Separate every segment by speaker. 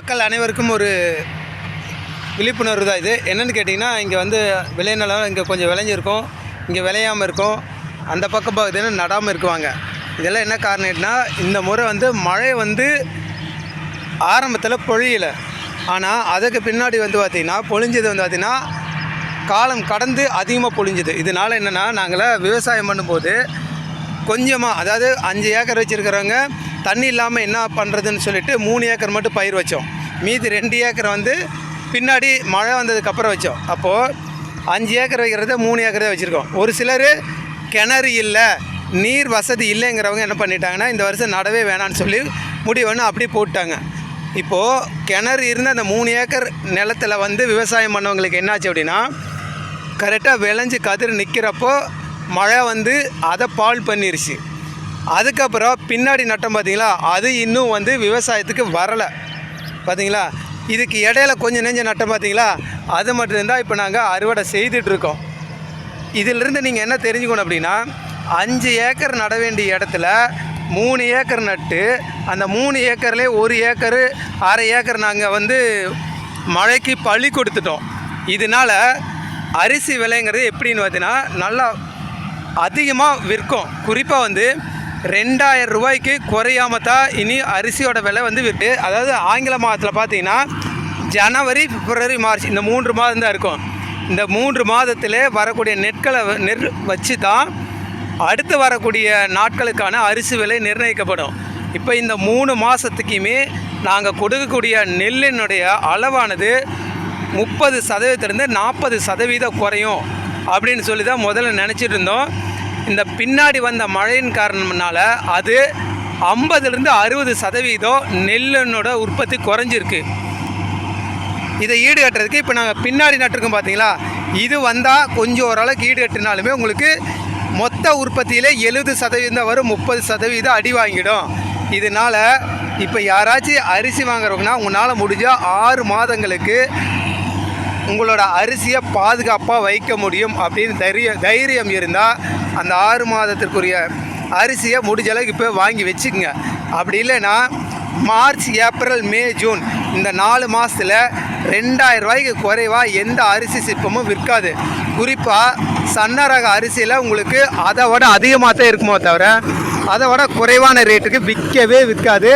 Speaker 1: மக்கள் அனைவருக்கும் ஒரு விழிப்புணர்வு தான் இது. என்னென்னு கேட்டிங்கன்னா இங்கே வந்து விளைநிலம் இங்கே கொஞ்சம் விளைஞ்சிருக்கும். இங்கே விளையாமல் இருக்கும். அந்த பக்கம் பார்த்தீங்கன்னா நடாமல் இருக்குவாங்க. இதெல்லாம் என்ன காரணம்னா இந்த முறை வந்து மழை வந்து ஆரம்பத்தில் பொழியலை. ஆனால் அதுக்கு பின்னாடி வந்து பார்த்திங்கன்னா பொழிஞ்சது வந்து பார்த்திங்கன்னா காலம் கடந்து அதிகமாக பொழிஞ்சுது. இதனால் என்னென்னா நாங்களாம் விவசாயம் பண்ணும்போது கொஞ்சமாக அதாவது அஞ்சு ஏக்கர் வச்சுருக்கிறவங்க தண்ணி இல்லாமல் என்ன பண்ணுறதுன்னு சொல்லிட்டு மூணு ஏக்கர் மட்டும் பயிர் வச்சோம். மீதி ரெண்டு ஏக்கர் வந்து பின்னாடி மழை வந்ததுக்கப்புறம் வச்சோம். அப்போது அஞ்சு ஏக்கர் வைக்கிறத மூணு ஏக்கர் தான் வச்சுருக்கோம். ஒரு சிலர் கிணறு இல்லை நீர் வசதி இல்லைங்கிறவங்க என்ன பண்ணிட்டாங்கன்னா இந்த வருஷம் நடவே வேணான்னு சொல்லி முடிவுன்னு அப்படி அப்படியே போட்டாங்க இப்போது கிணறு இருந்த அந்த மூணு ஏக்கர் நிலத்தில் வந்து விவசாயம் பண்ணவங்களுக்கு என்னாச்சு அப்படின்னா கரெக்டாக விளைஞ்சு கதிர் நிற்கிறப்போ மழை வந்து அதை பால் பண்ணிருச்சு. அதுக்கப்புறம் பின்னாடி நட்டம் பார்த்தீங்களா? அது இன்னும் வந்து விவசாயத்துக்கு வரலை. பார்த்தீங்களா? இதுக்கு இடையில கொஞ்சம் நெஞ்ச நட்டம் பார்த்தீங்களா? அது மட்டும் இப்போ நாங்கள் அறுவடை செய்துட்டு இருக்கோம் இதிலிருந்து நீங்கள் என்ன தெரிஞ்சுக்கணும் அப்படின்னா அஞ்சு ஏக்கர் நட வேண்டிய இடத்துல மூணு ஏக்கர் நட்டு அந்த மூணு ஏக்கர்லேயே ஒரு ஏக்கரு அரை ஏக்கர் நாங்கள் வந்து மழைக்கு பழி கொடுத்துட்டோம். இதனால் அரிசி விலைங்கிறது எப்படின்னு பார்த்தீங்கன்னா நல்லா அதிகமாக விற்கும். குறிப்பாக வந்து ரெண்டாயிரம் ரூபாய்க்கு குறையாம தான் இனி அரிசியோட விலை வந்து விற்று அதாவது ஆங்கில மாதத்தில் பார்த்தீங்கன்னா ஜனவரி பிப்ரவரி மார்ச் இந்த மூன்று மாதம் தான் இருக்கும். இந்த மூன்று மாதத்திலே வரக்கூடிய நெற்களை வ- வச்சு தான் அடுத்து வரக்கூடிய நாட்களுக்கான அரிசி விலை நிர்ணயிக்கப்படும். இப்போ இந்த மூணு மாதத்துக்குமே நாங்கள் கொடுக்கக்கூடிய நெல்லினுடைய அளவானது முப்பது சதவீதத்துலேருந்து நாற்பது சதவீதம் குறையும் அப்படின்னு சொல்லி தான் முதல்ல நினச்சிட்டு இருந்தோம். இந்த பின்னாடி வந்த மழையின் காரணம்னால அது ஐம்பதுலேருந்து அறுபது சதவீதம் நெல்லினோட உற்பத்தி குறைஞ்சிருக்கு. இதை ஈடுகட்டுறதுக்கு இப்போ நாங்கள் பின்னாடி நட்டிருக்கோம் பார்த்தீங்களா இது வந்தால் கொஞ்சம் ஓரளவுக்கு ஈடுகட்டினாலுமே உங்களுக்கு மொத்த உற்பத்தியில் எழுபது சதவீதம் வரும் முப்பது சதவீதம் அடி வாங்கிடும். இதனால் இப்போ யாராச்சும் அரிசி வாங்குறவங்கன்னா உங்களால் முடிஞ்ச ஆறு மாதங்களுக்கு உங்களோட அரிசியை பாதுகாப்பாக வைக்க முடியும் அப்படின்னு தைரிய தைரியம் இருந்தால் அந்த ஆறு மாதத்திற்குரிய அரிசியை முடிஞ்ச அளவுக்கு இப்போ வாங்கி வச்சுக்கோங்க. அப்படி இல்லைன்னா மார்ச் ஏப்ரல் மே ஜூன் இந்த நாலு மாதத்தில் ரெண்டாயிரம் ரூபாய்க்கு குறைவாக எந்த அரிசி சிற்பமும் விற்காது. குறிப்பாக சன்ன ரக அரிசியில் உங்களுக்கு அதை விட அதிகமாக தான் இருக்குமோ தவிர அதை விட குறைவான ரேட்டுக்கு விற்கவே விற்காது.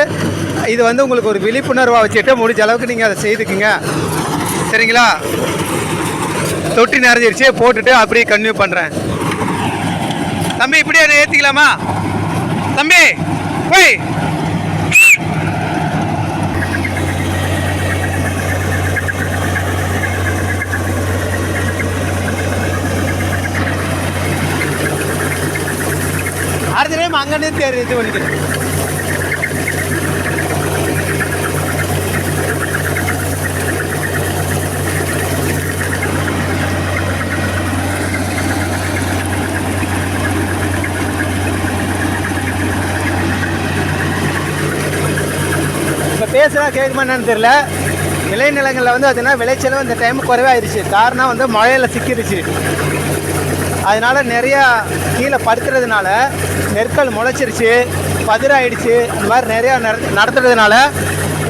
Speaker 1: இது வந்து உங்களுக்கு ஒரு விழிப்புணர்வாக வச்சுட்டு முடிஞ்ச அளவுக்கு நீங்கள் அதை செய்துக்குங்க. சரிங்களா? தொட்டி நிறைஞ்சிருச்சு போட்டுட்டு அப்படியே கன்டினியூ பண்ணுறேன் தம்பி இப்படியே ஏற்றிக்கலாமா தம்பி போய். அடுத்த டைம் அங்கே தேர் இது பண்ணிக்கிறேன். பேசுகிறா கேட்குமான்னு தெரில விளைநிலங்களில் வந்து பார்த்தீங்கன்னா விளைச்சலும் இந்த டைம் குறைவாயிருச்சு. காரணம் வந்து மழையில் சிக்கிருச்சு. அதனால் நிறையா கீழே படுத்துறதுனால நெற்கள் முளைச்சிருச்சு பதிராயிடுச்சு. இந்த மாதிரி நிறையா நட நடத்துறதுனால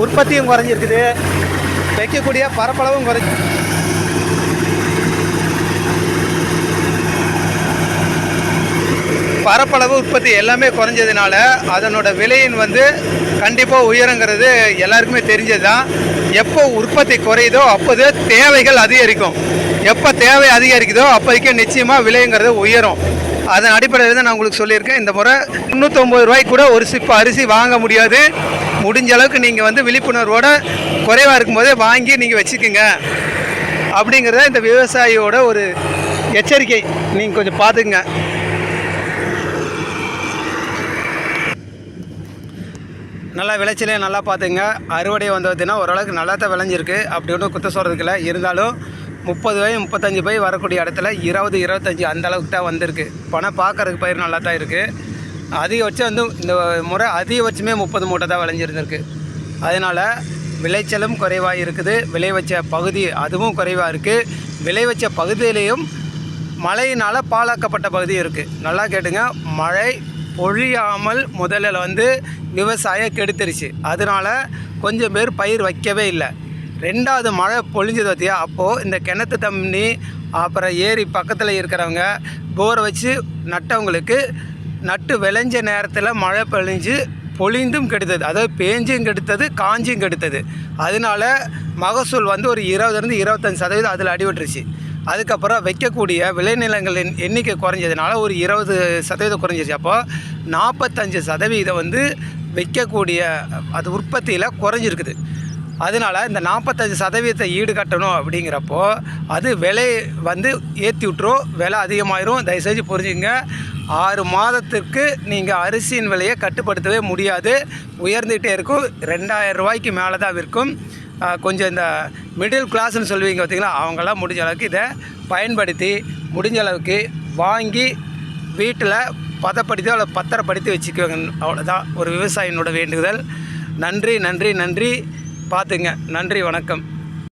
Speaker 1: உற்பத்தியும் குறைஞ்சிருக்குது. வைக்கக்கூடிய பரப்பளவும் குறைஞ்சி பரப்பளவு உற்பத்தி எல்லாமே குறைஞ்சதுனால அதனோட விலையின் வந்து கண்டிப்பாக உயருங்கிறது எல்லாருக்குமே தெரிஞ்சது தான் எப்போ உற்பத்தி குறையுதோ அப்போது தேவைகள் அதிகரிக்கும். எப்போ தேவை அதிகரிக்குதோ அப்போதைக்கு நிச்சயமாக விலைங்கிறது உயரும். அதன் அடிப்படையில் தான் நான் உங்களுக்கு சொல்லியிருக்கேன். இந்த முறை முந்நூற்றொம்பது ரூபாய்க்கு கூட ஒரு சிப்பு அரிசி வாங்க முடியாது. முடிஞ்ச அளவுக்கு நீங்கள் வந்து விழிப்புணர்வோட குறைவாக இருக்கும்போதே வாங்கி நீங்கள் வச்சுக்கோங்க. அப்படிங்கிறத இந்த விவசாயியோட ஒரு எச்சரிக்கை நீங்கள் கொஞ்சம் பார்த்துக்குங்க. நல்லா விளைச்சலையும் நல்லா பார்த்துங்க. அறுவடை வந்து பார்த்தீங்கன்னா ஓரளவுக்கு நல்லா தான் விளைஞ்சிருக்கு. அப்படி ஒன்றும் குத்த சொல்கிறதுக்கு இல்லை. இருந்தாலும் முப்பது பை முப்பத்தஞ்சு பை வரக்கூடிய இடத்துல இருபது இருபத்தஞ்சி அந்த அளவுக்கு தான் வந்திருக்கு. பணம் பார்க்கறதுக்கு பயிர் நல்லா தான் இருக்குது அதிகபட்சம் வந்து இந்த முறை அதிகபட்சமே முப்பது மூட்டை தான் விளைஞ்சிருந்திருக்கு. அதனால் விளைச்சலும் குறைவாக இருக்குது. விளை வச்ச பகுதி அதுவும் குறைவாக இருக்குது விளை வச்ச பகுதியிலையும் மழையினால் பாழாக்கப்பட்ட பகுதி இருக்குது நல்லா கேட்டுங்க. மழை பொழியாமல் முதலில் வந்து விவசாயம் கெடுத்துருச்சு. அதனால கொஞ்சம் பேர் பயிர் வைக்கவே இல்லை. ரெண்டாவது மழை பொழிஞ்சது பார்த்தியா அப்போது இந்த கிணத்து தண்ணி அப்புறம் ஏரி பக்கத்தில் இருக்கிறவங்க போரை வச்சு நட்டவங்களுக்கு நட்டு விளைஞ்ச நேரத்தில் மழை பொழிஞ்சு பொழிந்தும் கெடுத்தது. அதாவது பேஞ்சும் கெடுத்தது காஞ்சும் கெடுத்தது. அதனால மகசூல் வந்து ஒரு இருபதுலேருந்து இருபத்தஞ்சி சதவீதம் அதில் அடிபட்டுருச்சு. அதுக்கப்புறம் வைக்கக்கூடிய விளைநிலங்களின் எண்ணிக்கை குறைஞ்சதுனால ஒரு இருபது சதவீதம் குறைஞ்சிருச்சு. அப்போ நாற்பத்தஞ்சு சதவீதம் வந்து வைக்கக்கூடிய அது உற்பத்தியில் குறைஞ்சிருக்குது. அதனால இந்த நாற்பத்தஞ்சு சதவீதத்தை ஈடுகட்டணும் அப்படிங்கிறப்போ அது விலை வந்து ஏற்றி விட்டுரும். விலை அதிகமாயிரும். தயவுசெய்து புரிஞ்சுங்க ஆறு மாதத்துக்கு நீங்கள் அரிசியின் விலையை கட்டுப்படுத்தவே முடியாது. உயர்ந்துகிட்டே இருக்கும். ரெண்டாயிரம் ரூபாய்க்கு மேலே தான் விற்கும். கொஞ்சம் இந்த மிடில் கிளாஸ்னு சொல்லுவீங்க பார்த்திங்களா? அவங்களாம் முடிஞ்ச அளவுக்கு இதை பயன்படுத்தி முடிஞ்ச அளவுக்கு வாங்கி வீட்டில் பதப்படுத்தி அல்ல பத்திரப்படுத்தி வச்சுக்குவாங்க. அவ்வளோதான் ஒரு விவசாயினோட வேண்டுதல். நன்றி நன்றி நன்றி. பார்த்துங்க. நன்றி வணக்கம்.